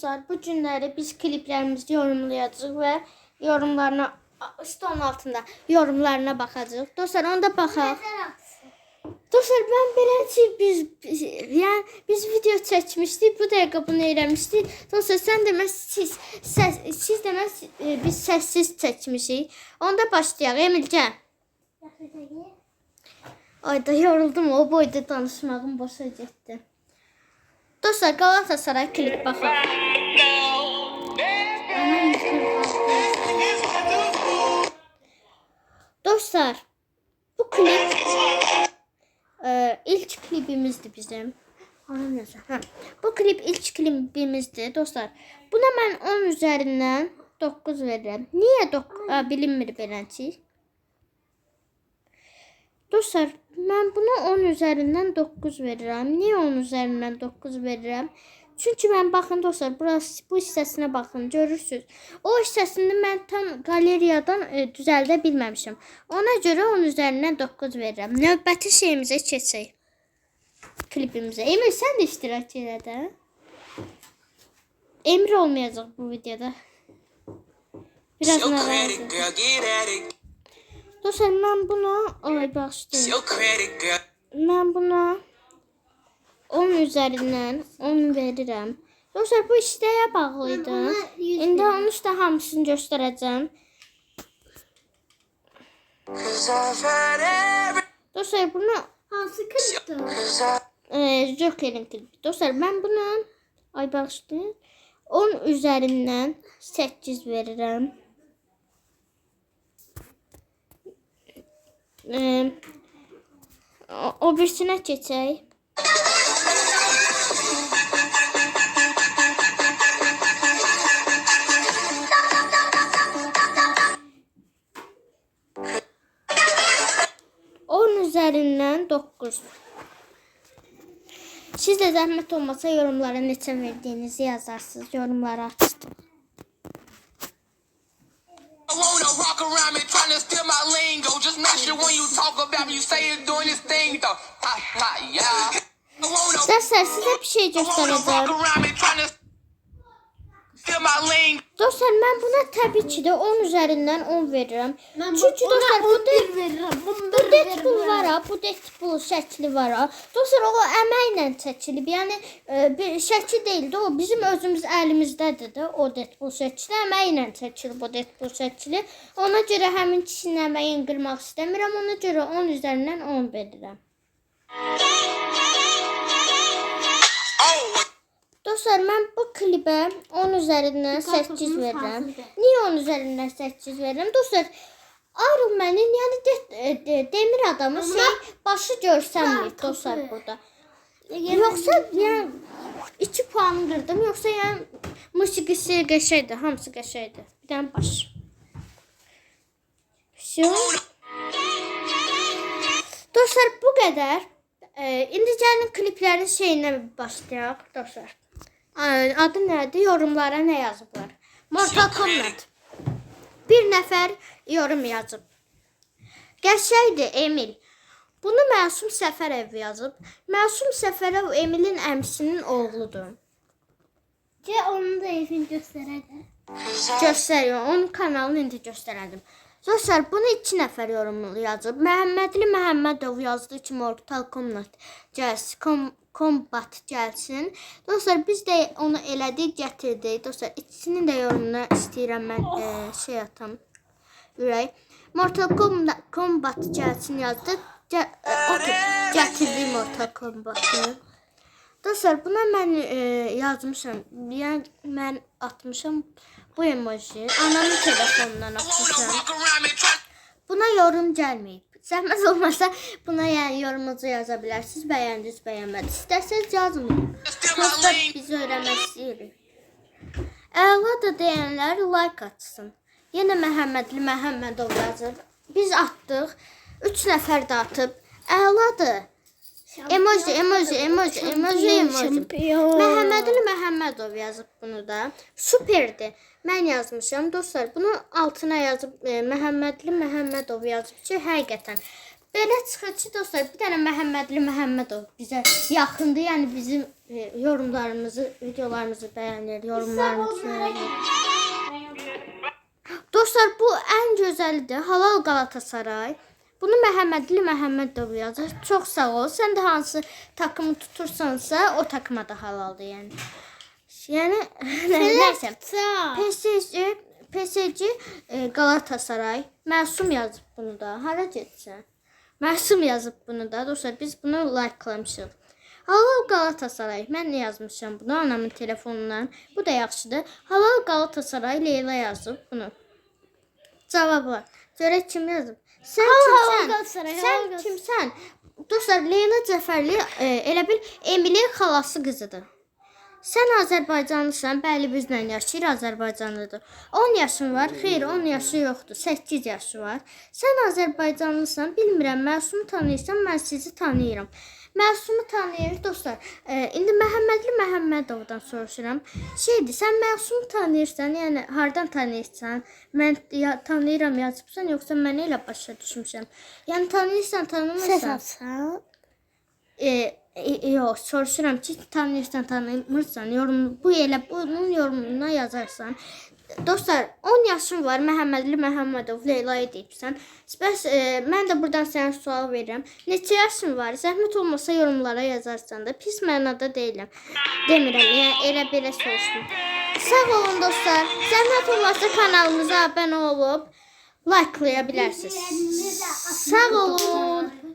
Dostlar bu günləri biz kliplərimizi yorumlayacağıq və yorumlarına stolun altında yorumlarına baxacağıq. Dostlar onda baxaq. Dostlar ben beləncə biz, biz yəni biz video çəkmişdik. Bu dəqiqə bunu eləmişdik. Dostlar sən demə siz səs, siz demə e, biz səssiz çəkmişik. Onda başlayaq. Emil gəl. Ayda yoruldum o boyda danışmağım boşa getdi. Dostlar Galatasaray klip baxaq. Dostlar bu klip e, ilk klibimizdi bizim. Anam. Bu klip ilk klibimizdi dostlar. Buna ben 10 üzerinden 9 veririm. Niye 9 bilinmir beləncik? Dostlar ben buna 10 üzerinden 9 verirəm. Niye 10 üzerinden 9 verirəm? Çünkü ben bakın dostlar burası bu hissəsinə baxın görürsüz. O hissəsini mən tam galeriyadan e, düzəldə bilməmişəm. Ona görə 10 üzerinden 9 verirəm. Növbəti şeyimizə keçək. Klipimizə. Emir sən də iştirak elə də. Emir olmayacaq bu videoda. Biraz narazı. Dostlar mən buna ay bağışlayın. Ben buna 10 üzerinden 10 verirəm. Dostlar bu bağlıydı. buna 100 İndi onun üstə hamısını göstərəcəm. Dostlar bunu Hansı klipti? Cause I. e, Joker'in klibi. Dostlar ben buna ay bağışlayın 10 üzerinden 8 verirəm. E, o, o birisinə keçək. Üzerinden 9. Siz de zahmet olmasa yorumlara neçə verdiğinizi yazarsınız. Yorumlara açtım. Dostlar size bir şey göstereceğim. Lingo. Dostlar ben buna tabii ki de 10 üzerinden 10 veririm. Ben bu, Çünkü ona dostlar bu 11 de veririm. bu Deadpool var ha, bu Deadpool şəkli var ha. Dostlar o əməklə çəkilib. Yəni e, bir şəkil deyildi, o bizim özümüz əlimizdədir də o Deadpool şəkli. Əməklə çəkilib o Deadpool şəkli. Ona görə həmin kişinin əməyini qırmaq istəmirəm. Ona görə 10 üzərindən 10 verirəm. Dostlar ben bu klibe 10 üzerinden 8 Kartopumuz veririm. hazırdır. Niye 10 üzerinden 8 veririm? Dostlar Iron Man'in yani de, e, de- demir adamı şey başı görsənmir dostlar burada. Yoksa yani 2 puan kırdım. Yoksa yani musikisi qəşəydi, hamısı qəşəydi. Bir tane baş. Şu. Dostlar bu kadar. Ee, indi gəlin kliplərin şeyinə başlayaq dostlar. Adı nədir? Yorumlara nə yazıblar? Mortal Kombat. Bir nəfər yorum yazıb. Qəşəydir Emil. Bunu Məsum Səfərov yazıb. Məsum Səfərov Emilin əmsinin oğludur. Ki onu da evin gösteredi. Göstəriyor. Onun kanalını indi göstərədim. Dostlar bunu iki nəfər yorumlu yazıb. Məhəmmədli Məhəmmədov yazdığı ki Mortal Kombat gəlsin. Kom Kombat gəlsin. Dostlar biz də onu elədik, gətirdik. Dostlar ikisinin də yorumunu istəyirəm mən e, şey atam. Ürək. Mortal Kombat, Kombat gəlsin yazdı. Gə, e, Mortal Kombatı. Dostlar buna mən e, yazmışam. Yəni mən atmışam bu emoji. Anamın telefonundan atmışam. Buna yorum gəlməyib. Zəhmət olmasa buna yəni yorumunuzu yaza bilərsiniz. Bəyəndiniz, bəyənmədiniz. İstəsəniz yazmayın. Lingo. biz öyrənmək istəyirik. Əladır deyənlər like atsın. Yenə Məhəmmədli Məhəmmədov yazır. Biz atdıq. 3 nəfər də atıb. Əladır. Emoji, emoji, emoji, emoji, emoji. Məhəmmədli Məhəmmədov yazıb bunu da. Superdir. Mən yazmışam. Dostlar, bunu altına yazıb e, Məhəmmədli Məhəmmədov yazıb ki, həqiqətən Belə çıxır ki, dostlar, bir dənə Məhəmmədli Məhəmmədov bizə yaxındır. Yəni bizim e, yorumlarımızı, videolarımızı bəyənir, yorumlarımızı bəyənir. Dostlar, bu ən gözəlidir. Halal Qalatasaray. Bunu Məhəmmədli Məhəmmədov yazır. Çox sağ ol. Sən də hansı takımı tutursansa, o takıma da halaldır, yəni. Yəni nəysə. PSG PSG e, Galatasaray Məsum yazıb bunu da. Hara getsən? Məsum yazıb bunu da. Dostlar biz bunu layklamışıq. Halal Galatasaray. Mən yazmışam bunu anamın telefonundan. Bu da yaxşıdır. Halal Galatasaray Leyla yazıb bunu. Cavablar. Görək kim yazıb? Kimsən? Galatasaray, halal Sən Galatasaray. kimsən? Dostlar Leyla Cəfərli e, elə bil Emilin xalası qızıdır. Sən Azərbaycanlısan, bəli bizlə yaşayır, Azərbaycanlıdır. 10 yaşın var, xeyr 10 yaşı yoxdur, 8 yaşı var. Sən Azərbaycanlısan, bilmirəm, Məsumu tanıyırsan, mən sizi tanıyıram. Məsumu tanıyır dostlar. E, indi Məhəmmədli Məhəmmədovdan soruşuram. Şeydir, sən Məsumu tanıyırsan, yəni hardan tanıyırsan? Mən ya, tanıyıram yazıbsan, yoxsa mən elə başa düşmüşəm. Yəni tanıyırsan, tanımırsan? atsan. E, e, yox, soruşuram ki, tanıyırsan, tanımırsan, yorum bu elə bunun yorumuna yazarsan. Dostlar, 10 yaşım var. Məhəmmədli Məhəmmədov Leyla'yı deyibsən. Bəs e, mən də buradan sənə sual verirəm. Neçə yaşın var? Zəhmət olmasa yorumlara yazarsan da. Pis mənada deyiləm. Demirəm, yəni elə belə soruşdum. Sağ olun dostlar. Zəhmət olmasa kanalımıza abunə olub like-laya bilərsiniz. Sağ olun.